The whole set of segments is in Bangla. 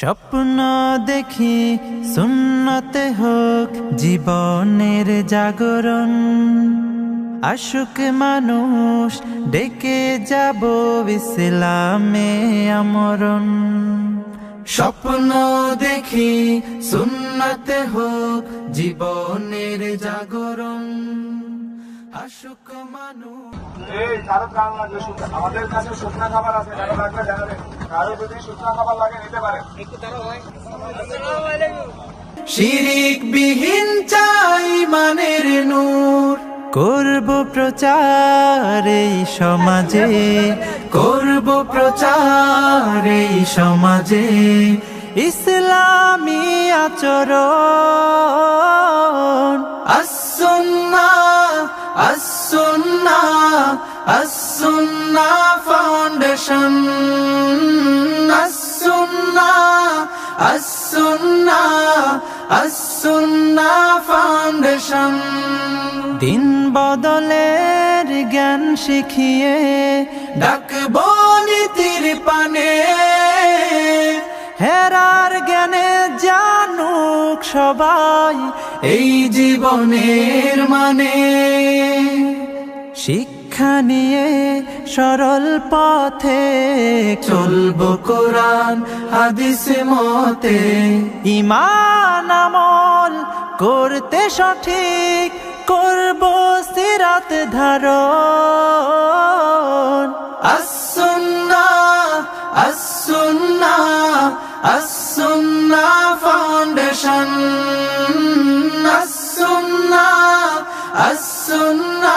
স্বপ্ন দেখি সুন্নতে হোক জীবনের জাগরণ। আশুক মানুষ ডেকে যাব ইসলামে আমরণ। স্বপ্ন দেখি সুন্নতে হোক জীবনের জাগরণ। আশুক মানুষ এই কারও প্রাণ লাগবে আমাদের কাছে শুকনা খাবার আছে কারও লাগবে জানাবেন কারও যদি শুকনা খাবার লাগে নিতে পারেন শিরিক বিহীন চাই মানের নূর। করব প্রচার এই সমাজে। করব প্রচার এই সমাজে। ইসলামী আচরণ। আসুন্না ফাউন্ডেশন দিন বদলের জ্ঞান শিখিয়ে ডাকবো নীতির পানে। হেরার জ্ঞানে জানুক সবাই এই জীবনের মানে। শিক্ষা নিয়ে সরল পথে চলব কোরআন, হাদিস মতে। ইমান আমল করতে সঠিক করব সিরাত ধারণ। আসুন্না আসুন্না আসুন্না ফাউন্ডেশন আসুন্না আসুন্না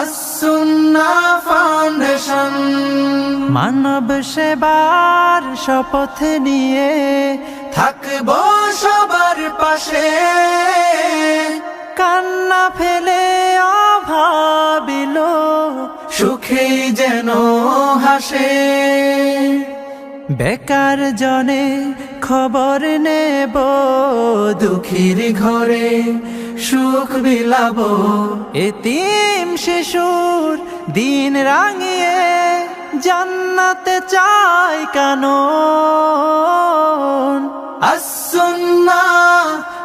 আসুন্না ফাউন্ডেশন মানব সেবার শপথ নিয়ে থাকব পাশে কান্না ফেলে অভাবিল সুখে যেন হাসে। বেকার জনে খবর নেব, দুঃখীর ঘরে সুখ বিলাব এতিম শিশুর দিন রাঙিয়ে, জান্নাতে চাই Asunna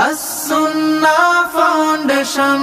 Asunna foundation